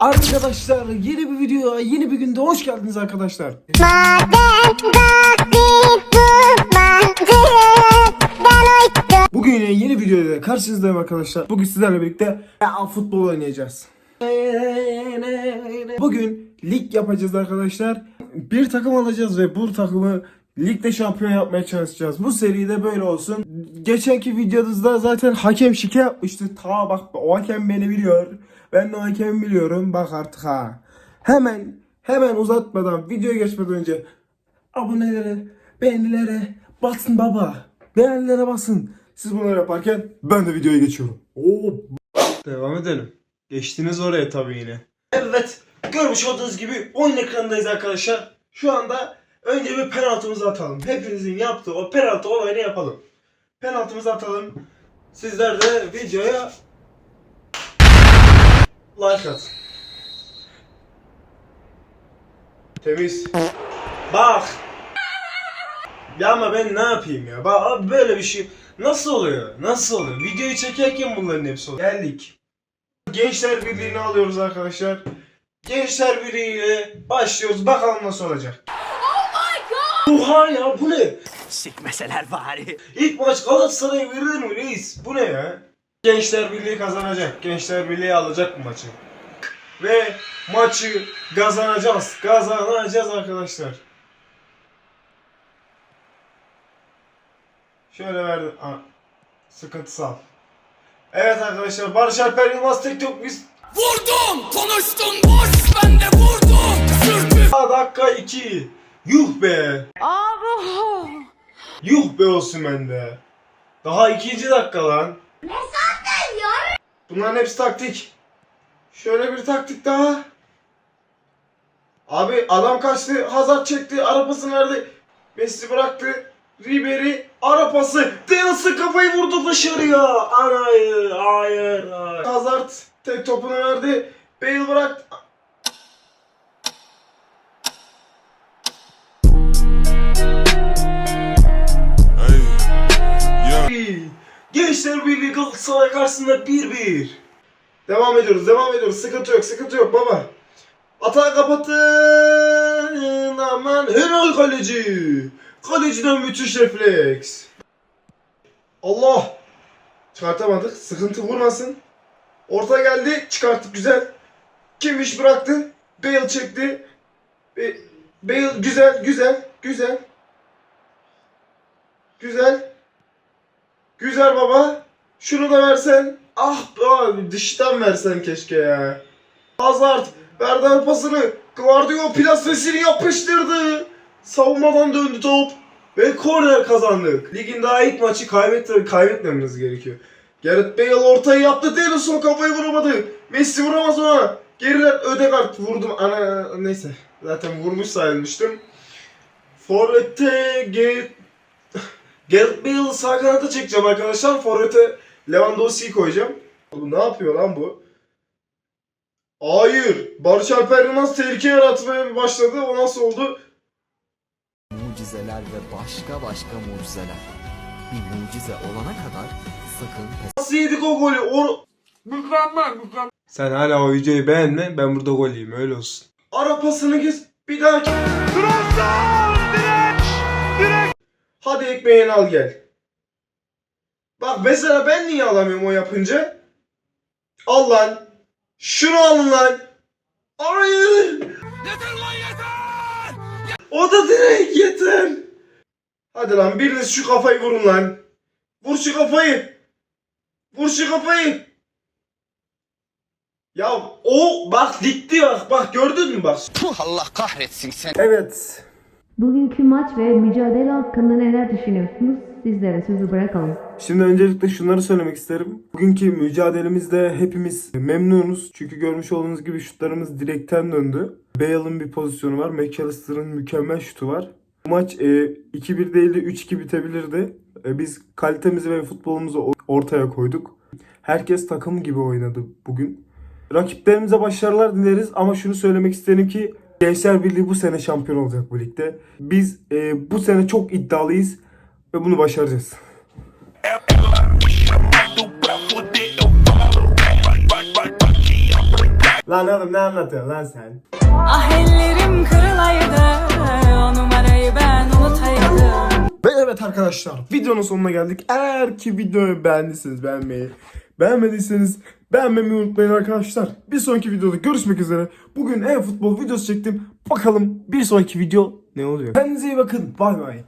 Arkadaşlar yeni bir videoya yeni bir günde hoş geldiniz arkadaşlar. Bugün yeni videoyla karşınızdayım arkadaşlar. Bugün sizlerle birlikte futbol oynayacağız. Bugün lig yapacağız arkadaşlar. Bir takım alacağız ve bu takımı ligde şampiyon yapmaya çalışacağız. Bu seride böyle olsun. Geçenki videomuzda zaten hakem şike yapmıştı. Ta bak o hakem beni biliyor. Ben de o hakemi biliyorum. Bak artık ha. Hemen hemen uzatmadan videoya geçmeden önce abonelere, beğenilere basın baba. Beğenilere basın. Siz bunları yaparken ben de videoya geçiyorum. Oo. Devam edelim. Geçtiniz oraya tabii yine. Evet. Görmüş olduğunuz gibi oyun ekranındayız arkadaşlar. Şu anda önce bir penaltımızı atalım. Hepinizin yaptığı o penaltı olayını yapalım. Penaltımızı atalım. Sizler de videoya like at. Temiz. Bak. Ya ama ben ne yapayım ya? Bak abi böyle bir şey nasıl oluyor? Nasıl oluyor? Videoyu çekerken bunların hepsi oluyor. Geldik. Gençler Birliği'ni alıyoruz arkadaşlar. Gençler Birliği'yle başlıyoruz. Bakalım nasıl olacak. Oha ya bu ne? Sikmeseler bari. İlk maç Galatasaray'a verilir mi reis? Bu ne ya? Gençler Birliği kazanacak. Gençler Birliği alacak bu maçı. Ve maçı kazanacağız. Kazanacağız arkadaşlar. Şöyle verdim. Aa, sıkıntısal. Evet arkadaşlar Barış Alper Yılmaz tek yok biz. Vurdum! Konuştum boş ben de vurdum! Sürtü! Aa, dakika 2. Yuh be. Abi. Yuh be olsun bende. Daha ikinci dakika lan. Bunların hepsi taktik. Şöyle bir taktik daha. Abi adam kaçtı. Hazard çekti. Arapasını verdi. Messi bıraktı. Ribery arapası. Denilson kafayı vurdu dışarıya. Anayı. Hayır. hayır. Hazard tek topunu verdi. Bale bıraktı. Galatasaray karşısında 1-1. Devam ediyoruz, devam ediyoruz. Sıkıntı yok, sıkıntı yok baba. Atağı kapatın. Aman helal kaleci. Kaleciden müthiş refleks. Allah. Çıkartamadık. Sıkıntı vurmasın. Orta geldi. Çıkarttık güzel. Kim iş bıraktı? Bale çekti. Be- Bale güzel, güzel, güzel. Güzel. Güzel baba. Şunu da versen. Ah abi dıştan versen keşke ya. Hazard verdi pasını. Guardiola plasesini yapıştırdı. Savunmadan döndü top. Ve korner kazandık. Ligin daha ilk maçı kaybetti, kaybetmemiz gerekiyor. Gareth Bale ortayı yaptı. Denison kafayı vuramadı. Messi vuramaz ona. Geriden Ödegaard vurdum. Ana neyse. Zaten vurmuş sayılmıştım. Forvet'te Gareth Bale sağ kanata çekeceğim arkadaşlar. Forvet'e Lewandowski'yi koyacağım. Oğlum ne yapıyor lan bu? Hayır. Barış Alper Yılmaz tehlike yaratmaya başladı. O nasıl oldu? mucizeler ve başka başka mucizeler. Bir mucize olana kadar sakın pes Nasıl yedik o golü? O... Sen hala o videoyu beğenme. Ben burada gol yiyeyim. Öyle olsun. Ara pasını kes. Bir daha. Hadi ekmeğini al gel. Bak mesela ben niye alamıyorum o yapınca? Al lan. Şunu alın lan. Hayır. Yeter lan yeter! O da direkt yeter. Hadi lan biriniz şu kafayı vurun lan. Vur şu kafayı. Vur şu kafayı. Ya o bak dikti bak bak gördün mü bak. Allah kahretsin sen. Evet. Bugünkü maç ve mücadele hakkında neler düşünüyorsunuz? Sizlere sözü bırakalım. Şimdi öncelikle şunları söylemek isterim. Bugünkü mücadelemizde hepimiz memnunuz. Çünkü görmüş olduğunuz gibi şutlarımız direkten döndü. Bale'ın bir pozisyonu var. McAllister'ın mükemmel şutu var. Bu maç e, 2-1 değil de 3-2 bitebilirdi. E, biz kalitemizi ve futbolumuzu ortaya koyduk. Herkes takım gibi oynadı bugün. Rakiplerimize başarılar dileriz ama şunu söylemek isterim ki Gençler Birliği bu sene şampiyon olacak bu ligde. Biz e, bu sene çok iddialıyız ve bunu başaracağız. Lan oğlum ne anlatıyorsun lan sen? Ah ellerim kırılaydı O numarayı ben unutaydım Ve evet arkadaşlar videonun sonuna geldik. Eğer ki videoyu beğendiyseniz beğenmeyi, beğenmediyseniz beğenmeyi unutmayın arkadaşlar. Bir sonraki videoda görüşmek üzere. Bugün e-futbol videosu çektim. Bakalım bir sonraki video ne oluyor? Kendinize iyi bakın. Bay bay.